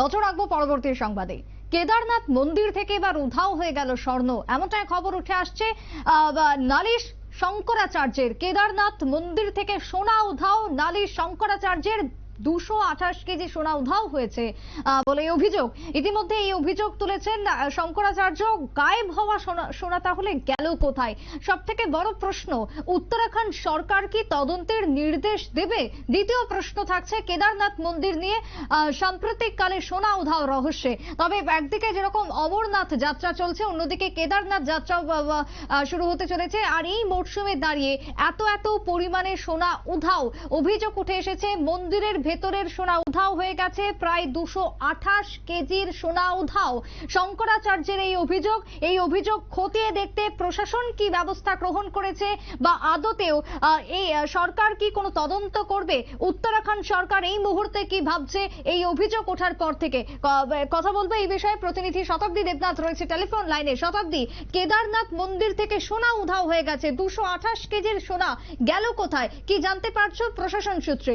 নজর রাখব পরবর্তী সংবাদে। কেদারনাথ মন্দির থেকে এবার উধাও হয়ে গেল স্বর্ণ। এমনটাই খবর উঠে আসছে নালিশ শঙ্করাচার্যের। কেদারনাথ মন্দির থেকে সোনা উধাও নালিশ শঙ্করাচার্যের দুশো আঠাশ কেজি সোনা উধাও হয়েছে বলে অভিযোগ। ইতিমধ্যে এই অভিযোগ তুলেছেন শঙ্করাচার্য। গায়েব হওয়া সোনা তাহলে গেল কোথায়? সব থেকে বড় প্রশ্ন উত্তরাখণ্ড সরকার কি তদন্তের নির্দেশ দেবে? দ্বিতীয় প্রশ্ন থাকছে কেদারনাথ মন্দির নিয়ে সাম্প্রতিককালে সোনা উধাও রহস্যে। তবে একদিকে যেরকম অমরনাথ যাত্রা চলছে অন্যদিকে কেদারনাথ আহ, শুরু হতে চলেছে। আর এই মরশুমে দাঁড়িয়ে এত এত পরিমাণে সোনা উধাও অভিযোগ উঠে এসেছে মন্দিরের ভেতরের সোনা উধাও হয়ে গেছে, প্রায় দুশো আঠাশ কেজির সোনা উধাও। শঙ্করাচার্যের এই অভিযোগ এই অভিযোগ খতিয়ে দেখতে প্রশাসন কি ব্যবস্থা গ্রহণ করেছে বা আদতেও এই সরকার কি কোনো তদন্ত করবে? উত্তরাখণ্ড সরকার এই মুহূর্তে কি ভাবছে? এই অভিযোগ ওঠার পর থেকে কথা বলব এই বিষয়ে। প্রতিনিধি শতাব্দী দেবনাথ রয়েছে টেলিফোন লাইনে। শতাব্দী, কেদারনাথ মন্দির থেকে সোনা উধাও হয়ে গেছে, দুশো আঠাশ কেজির সোনা গেল কোথায়? কি জানতে পারছ প্রশাসন সূত্রে?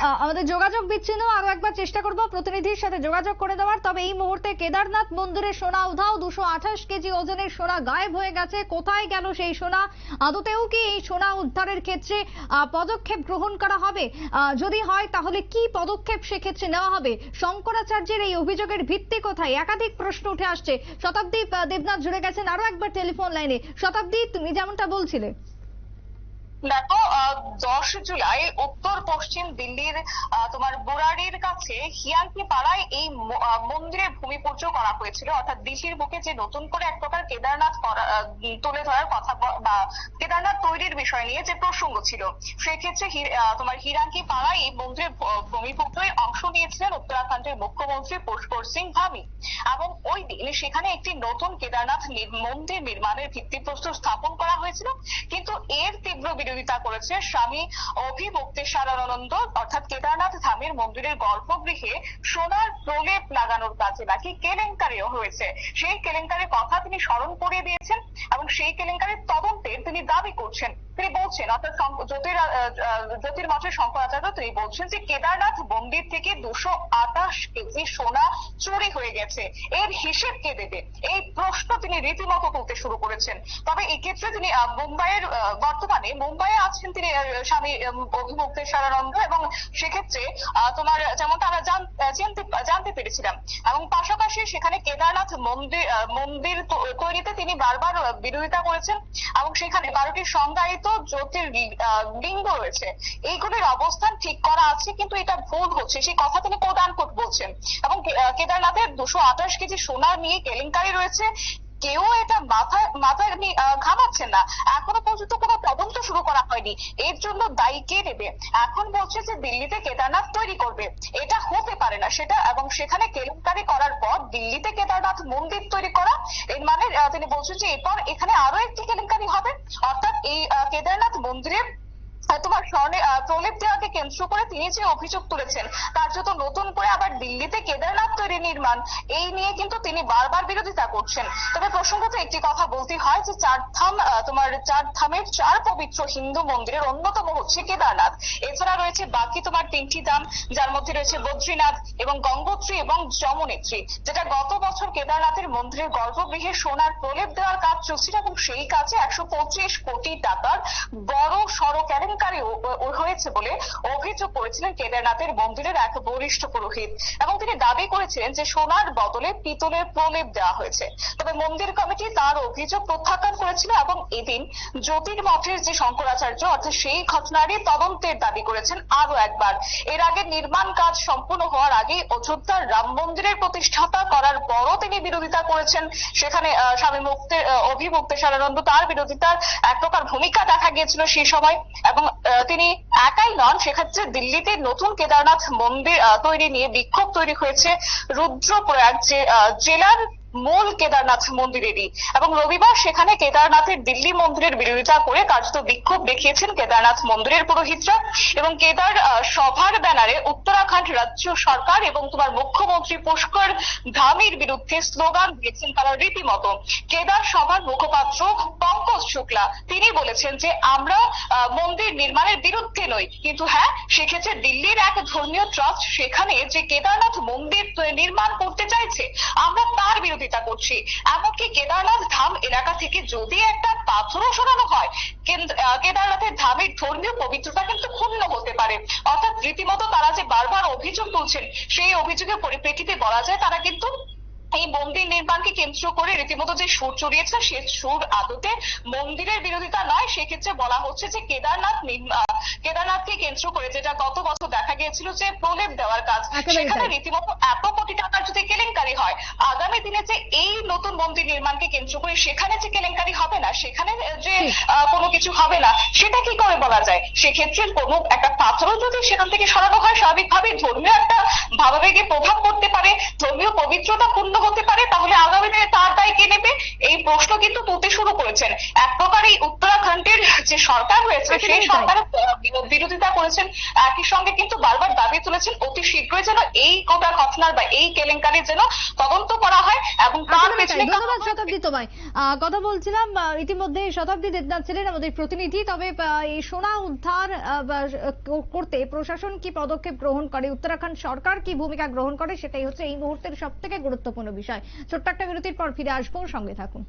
আমাদের যোগাযোগ বিচ্ছিন্ন। আরও একবার চেষ্টা করব প্রতিনিধির সাথে যোগাযোগ করে দেওয়ার। তবে এই মুহূর্তে কেদারনাথ মন্দিরে সোনা উধাও দুশো আঠাশ কেজি ওজনের সোনা গায়েব হয়ে গেছে। কোথায় গেল সেই সোনা? আদতেও কি এই সোনা উদ্ধারের ক্ষেত্রে পদক্ষেপ গ্রহণ করা হবে? যদি হয়, তাহলে কি পদক্ষেপ সেক্ষেত্রে নেওয়া হবে? শঙ্করাচার্যের এই অভিযোগের ভিত্তি কোথায়? একাধিক প্রশ্ন উঠে আসছে। শতাব্দী দেবনাথ জুড়ে গেছেন আরও একবার টেলিফোন লাইনে। শতাব্দী, তুমি যেমনটা বলছিলে। দেখো দশ জুলাই উত্তর পশ্চিম দিল্লির তোমার বোরারির কাছে হিয়াংকি পাড়ায় এই মন্দিরের ভূমি পুজো করা হয়েছিল। অর্থাৎ দিল্লির বুকে যে নতুন করে এক প্রকার কেদারনাথ তুলে ধরার কথা ব- কেদারনাথ তৈরির বিষয় নিয়ে যে প্রসঙ্গ ছিল, সেক্ষেত্রে তোমার হিরাঙ্কি পাড়ায় এই মন্দিরের ভ- ভূমি পুজোয় অংশ নিয়েছিলেন উত্তরাখণ্ডের মুখ্যমন্ত্রী পুষ্কর সিং ধামি এবং ওই দিন সেখানে একটি নতুন কেদারনাথ মন্দির নির্মাণের ভিত্তিপ্রস্তর স্থাপন করা হয়েছিল। কিন্তু এর তীব্র বিরোধিতা করেছে স্বামী অভিভক্তিসারানন্দ অর্থাৎ কেদারনাথ ধামের মন্দিরের গর্ভগৃহে সোনার প্রলেপ লাগানোর কাজে নাকি কেলেঙ্কারিও হয়েছে। সেই কেলেঙ্কারির কথা তিনি স্মরণ করিয়ে দিয়েছেন এবং সেই কেলেঙ্কারির তদন্তের তিনি দাবি করছেন, তিনি বলছেন, অর্থাৎ জ্যোতির জ্যোতির্মঠের শঙ্করাচার্য তিনি বলছেন যে কেদারনাথ মন্দির থেকে দুশো আঠাশ কেজি সোনা চুরি হয়ে গেছে। এর হিসেব কে দেবে? এই প্রশ্ন তিনি রীতিমতো তুলতে শুরু করেছেন। তবে এক্ষেত্রে তিনি মুম্বাইয়ের বর্তমানে মুম্বাইয়ে আছেন তিনি স্বামী অভিমুক্তেশ্বরানন্দ এবং সেক্ষেত্রে তোমার যেমনটা আমরা জান- জানতে জানতে পেরেছিলাম। এবং পাশাপাশি সেখানে কেদারনাথ মন্দির মন্দির তৈরিতে তিনি বারবার বিরোধিতা করেছেন এবং সেখানে বারোটি সংজ্ঞায়িত জ্যোতির লিঙ্গ রয়েছে। এইগুলির অবস্থান ঠিক করা আছে, কিন্তু এটা ভুল হচ্ছে। সেই কথা তিনি কোট বলছেন। এবং কেদারনাথের দুশো আঠাশ কেজি সোনা নিয়ে কেলেঙ্কারি রয়েছে। কেউ এটা মাথায় মাথায় নি- আহ, ঘামাচ্ছেন না। এখনও পর্যন্ত কোনো তদন্ত শুরু করা হয়নি। এর জন্য দায়ী কে নেবে? এখন বলছে যে দিল্লিতে কেদারনাথ তৈরি করবে। এটা হতে পারে না সেটা এবং সেখানে কেলেঙ্কারি করার পর দিল্লিতে কেদারনাথ মন্দির তৈরি করা এর মানে তিনি বলছেন যে এরপর এখানে আরও একটি কেলেঙ্কারি হবে। অর্থাৎ এই কেদারনাথ মন্দিরের আহ, তোমার স্বর্ণে প্রলেপ দেওয়াকে কেন্দ্র করে তিনি যে অভিযোগ তুলেছেন তার জন্য নতুন করে আবার দিল্লিতে কেদারনাথ তৈরি নির্মাণ, এই নিয়ে কিন্তু তিনি বারবার বিরোধিতা করছেন। তবে প্রসঙ্গত একটি কথা বলতে হয় যে চার ধাম তোমার চার ধামের চার পবিত্র হিন্দু মন্দিরের অন্যতম হচ্ছে কেদারনাথ। এছাড়া রয়েছে বাকি তোমার তিনটি ধাম, যার মধ্যে রয়েছে বদ্রীনাথ এবং গঙ্গোত্রী এবং যমনেত্রী, যেটা গত বছর কেদারনাথের মন্দিরের গর্ভগৃহে সোনার প্রলেপ দেওয়ার কাজ চলছিল এবং সেই কাজে একশো পঁচিশ কোটি টাকার বড় সড়ক কেলেঙ্কারি হয়েছে বলে অভিযোগ করেছিলেন কেদারনাথের মন্দিরের এক বরিষ্ঠ পুরোহিত। এবং তিনি দাবি করেছিলেন যে সোনার বদলে পিতলের প্রলেপ দেওয়া হয়েছে। তবে মন্দির কমিটি তার অভিযোগ প্রত্যাখ্যান করেছিল এবং এদিন জ্যোতির্মঠের যে শঙ্করাচার্য, অর্থাৎ সেই ঘটনারই তদন্তের দাবি করেছেন আরও একবার। এর আগে নির্মাণ কাজ সম্পূর্ণ হওয়ার আগে অযোধ্যার রাম মন্দিরের প্রতিষ্ঠাতা করার পরও তিনি বিরোধিতা করেছেন। সেখানে স্বামী মুক্তে অভিমুক্তেশ্বরানন্দ তার বিরোধিতার এক প্রকার ভূমিকা দেখা গিয়েছিল সেই সময় এবং তিনি একাই নন, সেক্ষেত্রে দিল্লিতে নতুন কেদারনাথ মন্দির তৈরি নিয়ে বিক্ষোভ তৈরি হয়েছে রুদ্রপ্রয়াগ যে জেলার মূল কেদারনাথ মন্দিরেরই। এবং রবিবার সেখানে কেদারনাথের দিল্লি মন্দিরের বিরোধিতা করে কার্যত বিক্ষোভ দেখিয়েছেন কেদারনাথ মন্দিরের পুরোহিতরা এবং কেদার সভার ব্যানারে উত্তরাখণ্ড রাজ্য সরকার এবং তোমার মুখ্যমন্ত্রী পুষ্কর ধামির বিরুদ্ধে স্লোগান দিয়েছেন তারা রীতিমতো। কেদার সভার মুখপাত্র পঙ্কজ শুক্লা, তিনি বলেছেন যে আমরা মন্দির নির্মাণের বিরুদ্ধে নই। কিন্তু হ্যাঁ সেক্ষেত্রে দিল্লির এক ধর্মীয় ট্রাস্ট সেখানে যে কেদারনাথ মন্দির নির্মাণ করতে চাইছে, আমরা তার বিরোধিতা করছি। এমনকি কেদারনাথ ধাম এলাকা থেকে যদি একটা পাথরও সরানো হয় কেদারনাথের ধামের ধর্মীয় পবিত্রতা কিন্তু ক্ষুণ্ণ হতে পারে। অর্থাৎ রীতিমতো তারা যে বারবার অভিযোগ তুলছেন, সেই অভিযোগের পরিপ্রেক্ষিতে বলা যায় তারা কিন্তু এই মন্দির নির্মাণকে কেন্দ্র করে রীতিমতো যে সুর চড়িয়েছে সে সুর আদতে মন্দিরের বিরোধিতা নয়। সেক্ষেত্রে বলা হচ্ছে যে কেদারনাথ কেদারনাথকে কেন্দ্র করে যেটা গত বছর দেখা গিয়েছিল যে প্রলেপ দেওয়ার কাজ সেখানে রীতিমতো এত কোটি টাকার যদি কেলেঙ্কারি হয় আগামী দিনে যে এই নতুন মন্দির নির্মাণকে কেন্দ্র করে সেখানে যে কেলেঙ্কারি হবে না সেখানে যে কোনো কিছু হবে না সেটা কি করে বলা যায়? সেক্ষেত্রে কোনো একটা পাথরও যদি সেখান থেকে সরানো হয় স্বাভাবিকভাবে ধর্মীয় একটা ভাবাবেগে প্রভাব পড়তে পারে ধর্মীয় পবিত্রতা পূর্ণ হতে পারে তাহলে আগামী দিনে তার দায় কে নেবে? এই প্রশ্ন কিন্তু তুলতে শুরু করেছেন। এক প্রকার এই উত্তরাখণ্ডের যে সরকার হয়েছে সেই। সরকারের বিরোধিতা করেছেন। একই সঙ্গে কিন্তু বারবার দাবি তুলেছেন অতি শীঘ্রই যেন এই গোটা ঘটনার বা এই কেলেঙ্কারির যেন তদন্ত করা হয় এবং তার পেছনে ধন্যবাদ শতাব্দী তোমায়। কথা বলছিলাম ইতিমধ্যে শতাব্দী দেবনাথ ছিলেন আমাদের প্রতিনিধি। তবে এই সোনা উদ্ধার করতে প্রশাসন কি পদক্ষেপ গ্রহণ করে? উত্তরাখণ্ড সরকার কি ভূমিকা গ্রহণ করে? সেটাই হচ্ছে এই মুহূর্তের সব থেকে গুরুত্বপূর্ণ বিষয়। ছোট্ট একটা বিরতির পর ফিরে আসব। সঙ্গে থাকুন।